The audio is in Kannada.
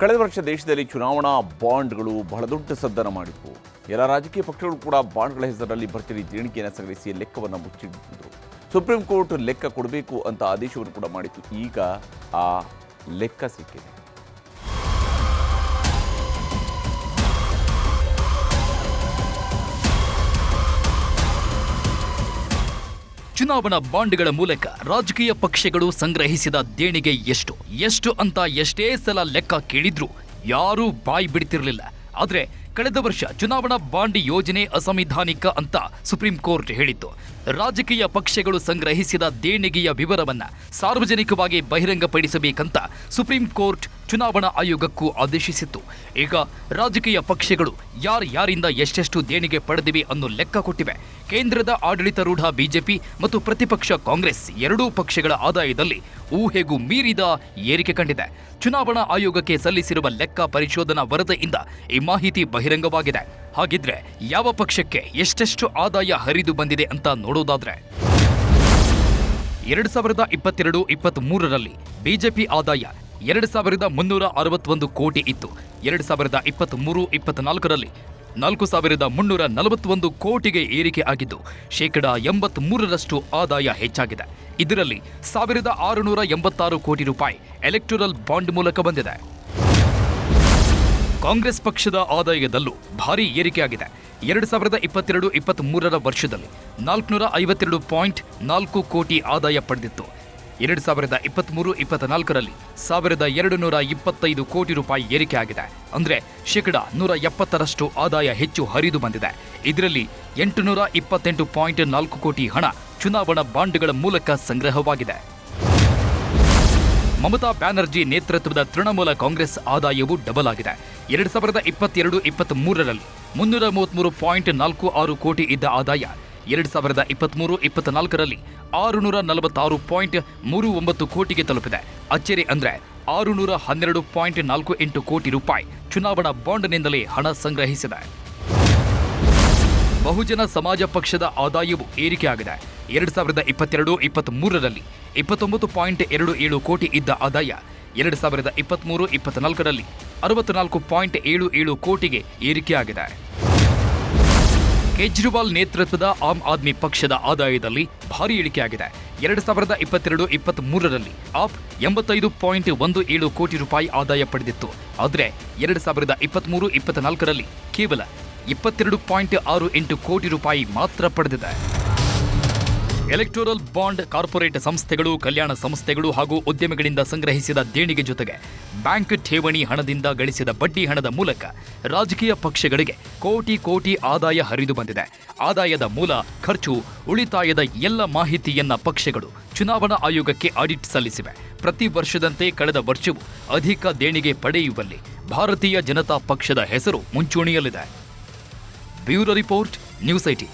ಕಳೆದ ವರ್ಷ ದೇಶದಲ್ಲಿ ಚುನಾವಣಾ ಬಾಂಡ್ಗಳು ಬಹಳ ದೊಡ್ಡ ಸದ್ದನ ಮಾಡಿದವು ಎಲ್ಲ ರಾಜಕೀಯ ಪಕ್ಷಗಳು ಕೂಡ ಬಾಂಡ್ಗಳ ಹೆಸರಲ್ಲಿ ಭರ್ಜರಿ ದೇಣಿಗೆಯನ್ನು ಸಂಗ್ರಹಿಸಿ ಲೆಕ್ಕವನ್ನು ಮುಚ್ಚಿಟ್ಟಿದ್ರು ಸುಪ್ರೀಂ ಕೋರ್ಟ್ ಲೆಕ್ಕ ಕೊಡಬೇಕು ಅಂತ ಆದೇಶವನ್ನು ಕೂಡ ಮಾಡಿತ್ತು. ಈಗ ಆ ಲೆಕ್ಕ ಸಿಕ್ಕಿದೆ. ಚುನಾವಣಾ ಬಾಂಡ್ಗಳ ಮೂಲಕ ರಾಜಕೀಯ ಪಕ್ಷಗಳು ಸಂಗ್ರಹಿಸಿದ ದೇಣಿಗೆ ಎಷ್ಟು? ಎಷ್ಟು ಅಂತ ಎಷ್ಟೇ ಸಲ ಲೆಕ್ಕ ಕೇಳಿದ್ರು ಯಾರೂ ಬಾಯಿ ಬಿಡ್ತಿರಲಿಲ್ಲ. ಆದ್ರೆ ಕಳೆದ ವರ್ಷ ಚುನಾವಣಾ ಬಾಂಡ್ ಯೋಜನೆ ಅಸಂವಿಧಾನಿಕ ಅಂತ ಸುಪ್ರೀಂ ಕೋರ್ಟ್ ಹೇಳಿತ್ತು. ರಾಜಕೀಯ ಪಕ್ಷಗಳು ಸಂಗ್ರಹಿಸಿದ ದೇಣಿಗೆಯ ವಿವರವನ್ನ ಸಾರ್ವಜನಿಕವಾಗಿ ಬಹಿರಂಗಪಡಿಸಬೇಕಂತ ಸುಪ್ರೀಂ ಕೋರ್ಟ್ ಚುನಾವಣಾ ಆಯೋಗಕ್ಕೂ ಆದೇಶಿಸಿತ್ತು. ಈಗ ರಾಜಕೀಯ ಪಕ್ಷಗಳು ಯಾರ್ಯಾರಿಂದ ಎಷ್ಟೆಷ್ಟು ದೇಣಿಗೆ ಪಡೆದಿವೆ ಅನ್ನೋ ಲೆಕ್ಕ ಕೊಟ್ಟಿವೆ. ಕೇಂದ್ರದ ಆಡಳಿತಾರೂಢ ಬಿಜೆಪಿ ಮತ್ತು ಪ್ರತಿಪಕ್ಷ ಕಾಂಗ್ರೆಸ್ ಎರಡೂ ಪಕ್ಷಗಳ ಆದಾಯದಲ್ಲಿ ಊಹೆಗೂ ಮೀರಿದ ಏರಿಕೆ ಕಂಡಿದೆ. ಚುನಾವಣಾ ಆಯೋಗಕ್ಕೆ ಸಲ್ಲಿಸಿರುವ ಲೆಕ್ಕ ಪರಿಶೋಧನಾ ವರದಿಯಿಂದ ಈ ಮಾಹಿತಿ ಬಹಿರಂಗವಾಗಿದೆ. ಹಾಗಿದ್ರೆ ಯಾವ ಪಕ್ಷಕ್ಕೆ ಎಷ್ಟೆಷ್ಟು ಆದಾಯ ಹರಿದು ಬಂದಿದೆ ಅಂತ ನೋಡೋದಾದ್ರೆ. ಎರಡು ಸಾವಿರದ ಇಪ್ಪತ್ತೆರಡು, ಇಪ್ಪತ್ತ್ ಮೂರರಲ್ಲಿ ಬಿಜೆಪಿ ಆದಾಯ ಎರಡು ಸಾವಿರದ ಮುನ್ನೂರ ಅರವತ್ತೊಂದು ಕೋಟಿ ಇತ್ತು. ಎರಡು ಸಾವಿರದ ಇಪ್ಪತ್ತ್ ಮೂರು ಇಪ್ಪತ್ನಾಲ್ಕರಲ್ಲಿ ನಾಲ್ಕು ಸಾವಿರದ ಮುನ್ನೂರ ನಲವತ್ತೊಂದು ಕೋಟಿಗೆ ಏರಿಕೆ ಆಗಿದ್ದು, ಶೇಕಡ ಎಂಬತ್ತ್ ಮೂರರಷ್ಟು ಆದಾಯ ಹೆಚ್ಚಾಗಿದೆ. ಇದರಲ್ಲಿ ಸಾವಿರದ ಆರುನೂರ ಎಂಬತ್ತಾರು ಕೋಟಿ ರೂಪಾಯಿ ಎಲೆಕ್ಟೋರಲ್ ಬಾಂಡ್ ಮೂಲಕ ಬಂದಿದೆ. ಕಾಂಗ್ರೆಸ್ ಪಕ್ಷದ ಆದಾಯದಲ್ಲೂ ಭಾರಿ ಏರಿಕೆಯಾಗಿದೆ. ಎರಡು ಸಾವಿರದ ಇಪ್ಪತ್ತೆರಡು ಇಪ್ಪತ್ತ್ ಮೂರರ ವರ್ಷದಲ್ಲಿ ನಾಲ್ಕುನೂರ ಐವತ್ತೆರಡು ಪಾಯಿಂಟ್ ನಾಲ್ಕು ಕೋಟಿ ಆದಾಯ ಪಡೆದಿತ್ತು. ಎರಡು ಸಾವಿರದ ಇಪ್ಪತ್ತ್ಮೂರು ಇಪ್ಪತ್ನಾಲ್ಕರಲ್ಲಿ ಸಾವಿರದ ಎರಡು ನೂರ ಇಪ್ಪತ್ತೈದು ಕೋಟಿ ರೂಪಾಯಿ ಏರಿಕೆಯಾಗಿದೆ. ಅಂದರೆ ಶೇಕಡ ನೂರ ಎಪ್ಪತ್ತರಷ್ಟು ಆದಾಯ ಹೆಚ್ಚು ಹರಿದು ಬಂದಿದೆ. ಇದರಲ್ಲಿ ಎಂಟುನೂರ ಇಪ್ಪತ್ತೆಂಟು ಪಾಯಿಂಟ್ ನಾಲ್ಕು ಕೋಟಿ ಹಣ ಚುನಾವಣಾ ಬಾಂಡ್ಗಳ ಮೂಲಕ ಸಂಗ್ರಹವಾಗಿದೆ. ಮಮತಾ ಬ್ಯಾನರ್ಜಿ ನೇತೃತ್ವದ ತೃಣಮೂಲ ಕಾಂಗ್ರೆಸ್ ಆದಾಯವು ಡಬಲ್ ಆಗಿದೆ. ಎರಡು ಸಾವಿರದ ಇಪ್ಪತ್ತೆರಡು ಇಪ್ಪತ್ತ್ ಮೂರರಲ್ಲಿ ಮುನ್ನೂರ ಮೂವತ್ತ್ಮೂರು ಪಾಯಿಂಟ್ ನಾಲ್ಕು ಆರು ಕೋಟಿ ಇದ್ದ ಆದಾಯ ಎರಡು ಸಾವಿರದ ಇಪ್ಪತ್ತ್ಮೂರು ಇಪ್ಪತ್ನಾಲ್ಕರಲ್ಲಿ ಆರುನೂರ ನಲವತ್ತಾರು ಪಾಯಿಂಟ್ ಮೂರು ಒಂಬತ್ತು ಕೋಟಿಗೆ ತಲುಪಿದೆ. ಅಚ್ಚರಿ ಅಂದ್ರೆ ಆರುನೂರ ಹನ್ನೆರಡು ಪಾಯಿಂಟ್ ನಾಲ್ಕು ಎಂಟು ಕೋಟಿ ರೂಪಾಯಿ ಚುನಾವಣಾ ಬಾಂಡ್ನಿಂದಲೇ ಹಣ ಸಂಗ್ರಹಿಸಿದೆ. ಬಹುಜನ ಸಮಾಜ ಪಕ್ಷದ ಆದಾಯವು ಏರಿಕೆಯಾಗಿದೆ. ಎರಡು ಸಾವಿರದ ಇಪ್ಪತ್ತೆರಡು ಇಪ್ಪತ್ತ್ ಮೂರರಲ್ಲಿ ಇಪ್ಪತ್ತೊಂಬತ್ತು ಪಾಯಿಂಟ್ ಎರಡು ಏಳು ಕೋಟಿ ಇದ್ದ ಆದಾಯ ಎರಡು ಸಾವಿರದ ಇಪ್ಪತ್ತ್ಮೂರು ಇಪ್ಪತ್ನಾಲ್ಕರಲ್ಲಿ ಅರವತ್ನಾಲ್ಕು ಪಾಯಿಂಟ್ ಏಳು ಏಳು ಕೋಟಿಗೆ ಏರಿಕೆಯಾಗಿದೆ. ಕೇಜ್ರಿವಾಲ್ ನೇತೃತ್ವದ ಆಮ್ ಆದ್ಮಿ ಪಕ್ಷದ ಆದಾಯದಲ್ಲಿ ಭಾರಿ ಇಳಿಕೆಯಾಗಿದೆ. ಎರಡು ಸಾವಿರದ ಇಪ್ಪತ್ತೆರಡು ಇಪ್ಪತ್ತ್ ಮೂರರಲ್ಲಿ ಆಪ್ ಎಂಬತ್ತೈದು ಪಾಯಿಂಟ್ ಒಂದು ಏಳು ಕೋಟಿ ರೂಪಾಯಿ ಆದಾಯ ಪಡೆದಿತ್ತು. ಆದರೆ ಎರಡು ಸಾವಿರದ ಇಪ್ಪತ್ತ್ಮೂರು ಇಪ್ಪತ್ನಾಲ್ಕರಲ್ಲಿ ಕೇವಲ ಇಪ್ಪತ್ತೆರಡು ಪಾಯಿಂಟ್ ಆರು ಎಂಟು ಕೋಟಿ ರೂಪಾಯಿ ಮಾತ್ರ ಪಡೆದಿದೆ. ಎಲೆಕ್ಟೋರಲ್ ಬಾಂಡ್ ಕಾರ್ಪೊರೇಟ್ ಸಂಸ್ಥೆಗಳು, ಕಲ್ಯಾಣ ಸಂಸ್ಥೆಗಳು ಹಾಗೂ ಉದ್ಯಮಿಗಳಿಂದ ಸಂಗ್ರಹಿಸಿದ ದೇಣಿಗೆ ಜೊತೆಗೆ ಬ್ಯಾಂಕ್ ಠೇವಣಿ ಹಣದಿಂದ ಗಳಿಸಿದ ಬಡ್ಡಿ ಹಣದ ಮೂಲಕ ರಾಜಕೀಯ ಪಕ್ಷಗಳಿಗೆ ಕೋಟಿ ಕೋಟಿ ಆದಾಯ ಹರಿದು ಬಂದಿದೆ. ಆದಾಯದ ಮೂಲ ಖರ್ಚು ಉಳಿತಾಯದ ಎಲ್ಲ ಮಾಹಿತಿಯನ್ನ ಪಕ್ಷಗಳು ಚುನಾವಣಾ ಆಯೋಗಕ್ಕೆ ಆಡಿಟ್ ಸಲ್ಲಿಸಿವೆ. ಪ್ರತಿ ವರ್ಷದಂತೆ ಕಳೆದ ವರ್ಷವೂ ಅಧಿಕ ದೇಣಿಗೆ ಪಡೆಯುವಲ್ಲಿ ಭಾರತೀಯ ಜನತಾ ಪಕ್ಷದ ಹೆಸರು ಮುಂಚೂಣಿಯಲ್ಲಿದೆ. Bureau report, news IT.